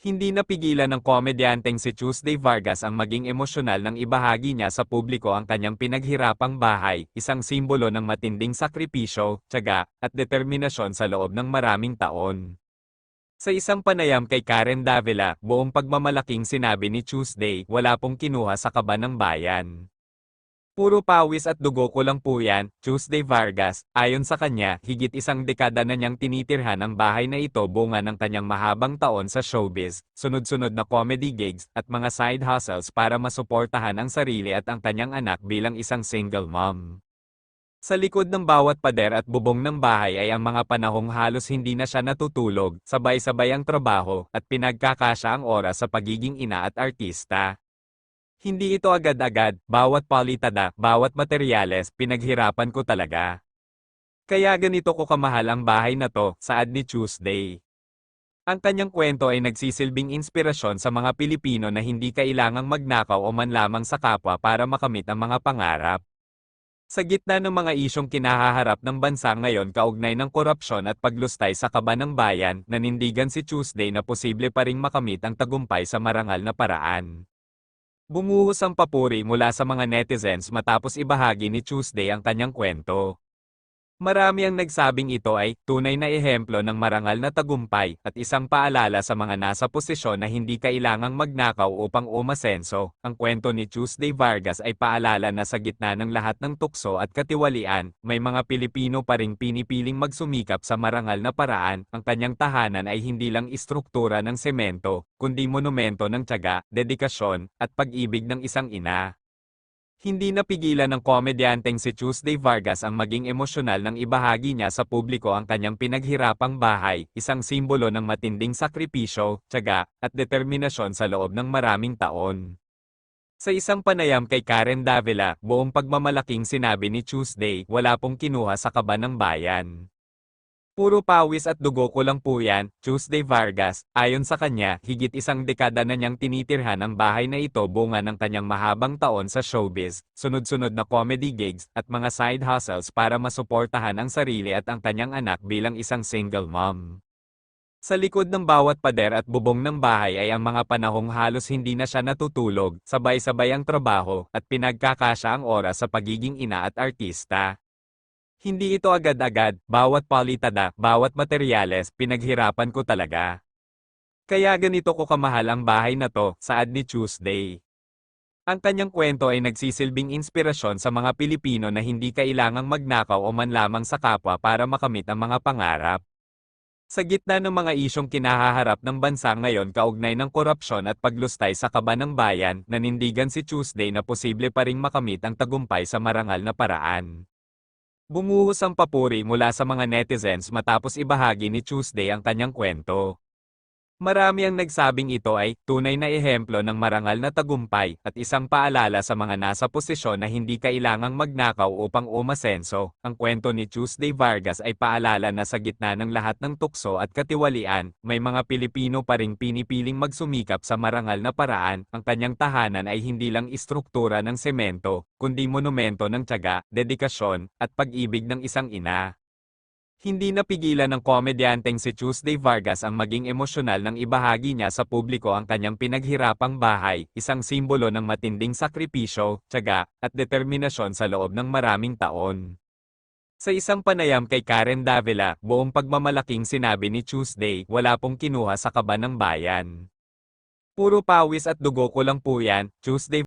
Hindi napigilan ng komedyanteng si Tuesday Vargas ang maging emosyonal nang ibahagi niya sa publiko ang kanyang pinaghirapang bahay, isang simbolo ng matinding sakripisyo, tiyaga, at determinasyon sa loob ng maraming taon. Sa isang panayam kay Karen Davila, buong pagmamalaking sinabi ni Tuesday, wala pong kinuha sa kaba ng bayan. Puro pawis at dugo ko lang po yan, Tuesday Vargas. Ayon sa kanya, higit isang dekada na niyang tinitirhan ang bahay na ito bunga ng kanyang mahabang taon sa showbiz, sunod-sunod na comedy gigs, at mga side hustles para masuportahan ang sarili at ang kanyang anak bilang isang single mom. Sa likod ng bawat pader at bubong ng bahay ay ang mga panahong halos hindi na siya natutulog, sabay-sabay ang trabaho, at pinagkakasya ang oras sa pagiging ina at artista. Hindi ito agad-agad, bawat palitada, bawat materyales, pinaghirapan ko talaga. Kaya ganito ko kamahal ang bahay na to, saad ni Tuesday. Ang kanyang kwento ay nagsisilbing inspirasyon sa mga Pilipino na hindi kailangang magnakaw o man lamang sa kapwa para makamit ang mga pangarap. Sa gitna ng mga isyong kinahaharap ng bansa ngayon kaugnay ng korupsyon at paglustay sa kaba ng bayan, nanindigan si Tuesday na posible pa ring makamit ang tagumpay sa marangal na paraan. Bumuhos ang papuri mula sa mga netizens matapos ibahagi ni Tuesday ang kanyang kwento. Marami ang nagsabing ito ay tunay na ehemplo ng marangal na tagumpay at isang paalala sa mga nasa posisyon na hindi kailangang magnakaw upang umasenso. Ang kwento ni Tuesday Vargas ay paalala na sa gitna ng lahat ng tukso at katiwalian, may mga Pilipino pa ring pinipiling magsumikap sa marangal na paraan. Ang kanyang tahanan ay hindi lang istruktura ng semento, kundi monumento ng tiyaga, dedikasyon, at pag-ibig ng isang ina. Hindi napigilan ng komedyanteng si Tuesday Vargas ang maging emosyonal nang ibahagi niya sa publiko ang kanyang pinaghirapang bahay, isang simbolo ng matinding sakripisyo, tiyaga, at determinasyon sa loob ng maraming taon. Sa isang panayam kay Karen Davila, buong pagmamalaking sinabi ni Tuesday, wala pong kinuha sa kaba ng bayan. Puro pawis at dugo ko lang po yan, Tuesday Vargas. Ayon sa kanya, higit isang dekada na niyang tinitirhan ang bahay na ito bunga ng kanyang mahabang taon sa showbiz, sunod-sunod na comedy gigs, at mga side hustles para masuportahan ang sarili at ang kanyang anak bilang isang single mom. Sa likod ng bawat pader at bubong ng bahay ay ang mga panahong halos hindi na siya natutulog, sabay-sabay ang trabaho, at pinagkakasya ang oras sa pagiging ina at artista. Hindi ito agad-agad, bawat palitada, bawat materyales, pinaghirapan ko talaga. Kaya ganito ko kamahal ang bahay na to, saad ni Tuesday. Ang kanyang kwento ay nagsisilbing inspirasyon sa mga Pilipino na hindi kailangang magnakaw o man lamang sa kapwa para makamit ang mga pangarap. Sa gitna ng mga isyong kinahaharap ng bansa ngayon kaugnay ng korupsyon at paglustay sa kaba ng bayan, nanindigan si Tuesday na posible pa ring makamit ang tagumpay sa marangal na paraan. Bumuhos ang papuri mula sa mga netizens matapos ibahagi ni Tuesday ang kanyang kwento. Marami ang nagsabing ito ay tunay na ehemplo ng marangal na tagumpay at isang paalala sa mga nasa posisyon na hindi kailangang magnakaw upang umasenso. Ang kwento ni Tuesday Vargas ay paalala na sa gitna ng lahat ng tukso at katiwalian, may mga Pilipino pa ring pinipiling magsumikap sa marangal na paraan. Ang kanyang tahanan ay hindi lang istruktura ng semento, kundi monumento ng tiyaga, dedikasyon, at pag-ibig ng isang ina. Hindi napigilan ng komedyanteng si Tuesday Vargas ang maging emosyonal nang ibahagi niya sa publiko ang kanyang pinaghirapang bahay, isang simbolo ng matinding sakripisyo, tiyaga, at determinasyon sa loob ng maraming taon. Sa isang panayam kay Karen Davila, buong pagmamalaking sinabi ni Tuesday, wala pong kinuha sa kaba ng bayan. Puro pawis at dugo ko lang po yan, Tuesday